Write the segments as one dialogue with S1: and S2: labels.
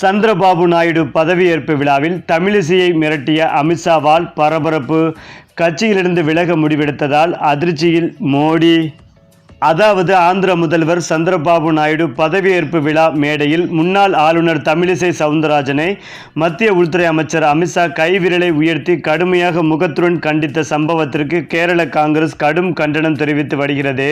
S1: சந்திரபாபு நாயுடு பதவியேற்பு விழாவில் தமிழிசையை மிரட்டிய அமித்ஷாவால் பரபரப்பு. கட்சியிலிருந்து விலக முடிவெடுத்ததால் அதிர்ச்சியில் மோடி. அதாவது ஆந்திர முதல்வர் சந்திரபாபு நாயுடு பதவியேற்பு விழா மேடையில் முன்னாள் ஆளுநர் தமிழிசை சவுந்தரராஜனை மத்திய உள்துறை அமைச்சர் அமித்ஷா கைவிரலை உயர்த்தி கடுமையாக முகத்துடன் கண்டித்த சம்பவத்திற்கு கேரள காங்கிரஸ் கடும் கண்டனம் தெரிவித்து வருகிறது.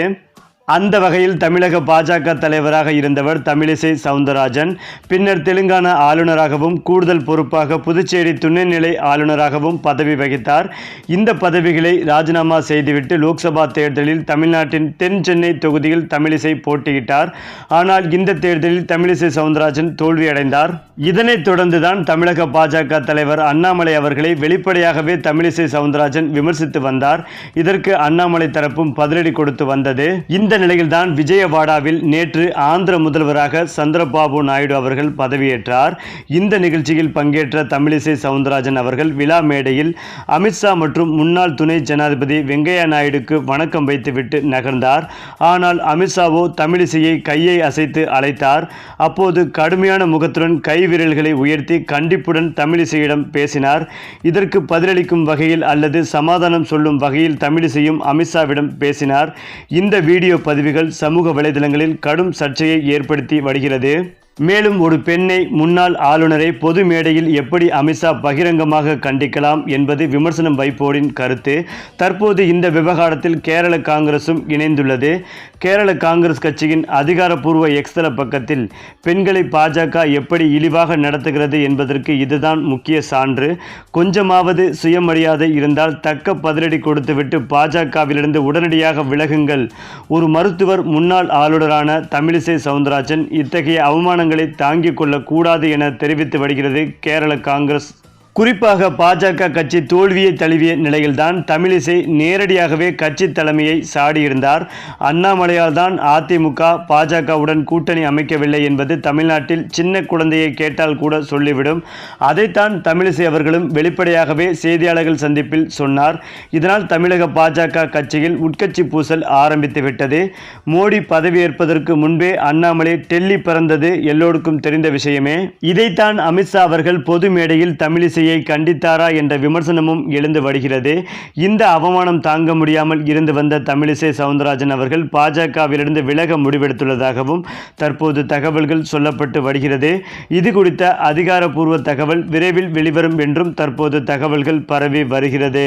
S1: அந்த வகையில் தமிழக பாஜக தலைவராக இருந்தவர் தமிழிசை சவுந்தரராஜன் பின்னர் தெலுங்கானா ஆளுநராகவும் கூடுதல் பொறுப்பாக புதுச்சேரி துணைநிலை ஆளுநராகவும் பதவி வகித்தார். இந்த பதவிகளை ராஜினாமா செய்துவிட்டு லோக்சபா தேர்தலில் தமிழ்நாட்டின் தென் சென்னை தொகுதியில் தமிழிசை போட்டியிட்டார். ஆனால் இந்த தேர்தலில் தமிழிசை சவுந்தரராஜன் தோல்வியடைந்தார். இதனைத் தொடர்ந்துதான் தமிழக பாஜக தலைவர் அண்ணாமலை அவர்களை வெளிப்படையாகவே தமிழிசை சவுந்தரராஜன் விமர்சித்து வந்தார். இதற்கு அண்ணாமலை தரப்பும் பதிலடி கொடுத்து வந்தது. இந்த நிலையில்தான் விஜயவாடாவில் நேற்று ஆந்திர முதல்வராக சந்திரபாபு நாயுடு அவர்கள் பதவியேற்றார். இந்த நிகழ்ச்சியில் பங்கேற்ற தமிழிசை சவுந்தரராஜன் அவர்கள் விழா மேடையில் அமித்ஷா மற்றும் முன்னாள் துணை ஜனாதிபதி வெங்கையா நாயுடுக்கு வணக்கம் வைத்துவிட்டு நகர்ந்தார். ஆனால் அமித்ஷாவோ தமிழிசையை கையை அசைத்து அழைத்தார். அப்போது கடுமையான முகத்துடன் கை கைவிரல்களை உயர்த்தி கண்டிப்புடன் தமிழிசையிடம் பேசினார். இதற்கு பதிலளிக்கும் வகையில் அல்லது சமாதானம் சொல்லும் வகையில் தமிழிசையும் அமித்ஷாவிடம் பேசினார். இந்த வீடியோ பதிவுகள் சமூக வலைதளங்களில் கடும் சர்ச்சையை ஏற்படுத்தி வருகிறது. மேலும் ஒரு பெண்ணை முன்னாள் ஆளுநரை பொது மேடையில் எப்படி அமித்ஷா பகிரங்கமாக கண்டிக்கலாம் என்பது விமர்சனம் வைப்போரின் கருத்து. தற்போது இந்த விவகாரத்தில் கேரள காங்கிரசும் இணைந்துள்ளது. கேரள காங்கிரஸ் கட்சியின் அதிகாரப்பூர்வ எக்ஸ்தல பக்கத்தில் பெண்களை பாஜக எப்படி இழிவாக நடத்துகிறது என்பதற்கு இதுதான் முக்கிய சான்று. கொஞ்சமாவது சுயமரியாதை இருந்தால் தக்க பதிலடி கொடுத்துவிட்டு பாஜகவிலிருந்து உடனடியாக விலகுங்கள். ஒரு மருத்துவர் முன்னாள் ஆளுநரான தமிழிசை சவுந்தரராஜன் இத்தகைய அவமானங்களை தாங்கிக் கொள்ளக்கூடாது என தெரிவித்து வருகிறது கேரள காங்கிரஸ் குறிப்பாக பாஜக கட்சி தோல்வியை தழுவிய நிலையில்தான் தமிழிசை நேரடியாகவே கட்சி தலைமையை சாடியிருந்தார். அண்ணாமலையால் தான் அதிமுக பாஜகவுடன் கூட்டணி அமைக்கவில்லை என்பது தமிழ்நாட்டில் சின்ன குழந்தையை கேட்டால் கூட சொல்லிவிடும். அதைத்தான் தமிழிசை அவர்களும் வெளிப்படையாகவே செய்தியாளர்கள் சந்திப்பில் சொன்னார். இதனால் தமிழக பாஜக கட்சியில் உட்கட்சி பூசல் ஆரம்பித்துவிட்டது மோடி பதவியேற்பதற்கு முன்பே அண்ணாமலை டெல்லி பிறந்தது எல்லோருக்கும் தெரிந்த விஷயமே. இதைத்தான் அமித்ஷா அவர்கள் பொது மேடையில் தமிழிசை தமிழிசையை கண்டித்தாரா என்ற விமர்சனமும் எழுந்து வருகிறது. இந்த அவமானம் தாங்க முடியாமல் இருந்து வந்த தமிழிசை சவுந்தரராஜன் அவர்கள் பாஜகவிலிருந்து விலக முடிவெடுத்துள்ளதாகவும் தற்போது தகவல்கள் சொல்லப்பட்டு வருகிறது. இது குறித்த அதிகாரப்பூர்வ தகவல் விரைவில் வெளிவரும் என்றும் தற்போது தகவல்கள் பரவி வருகிறது.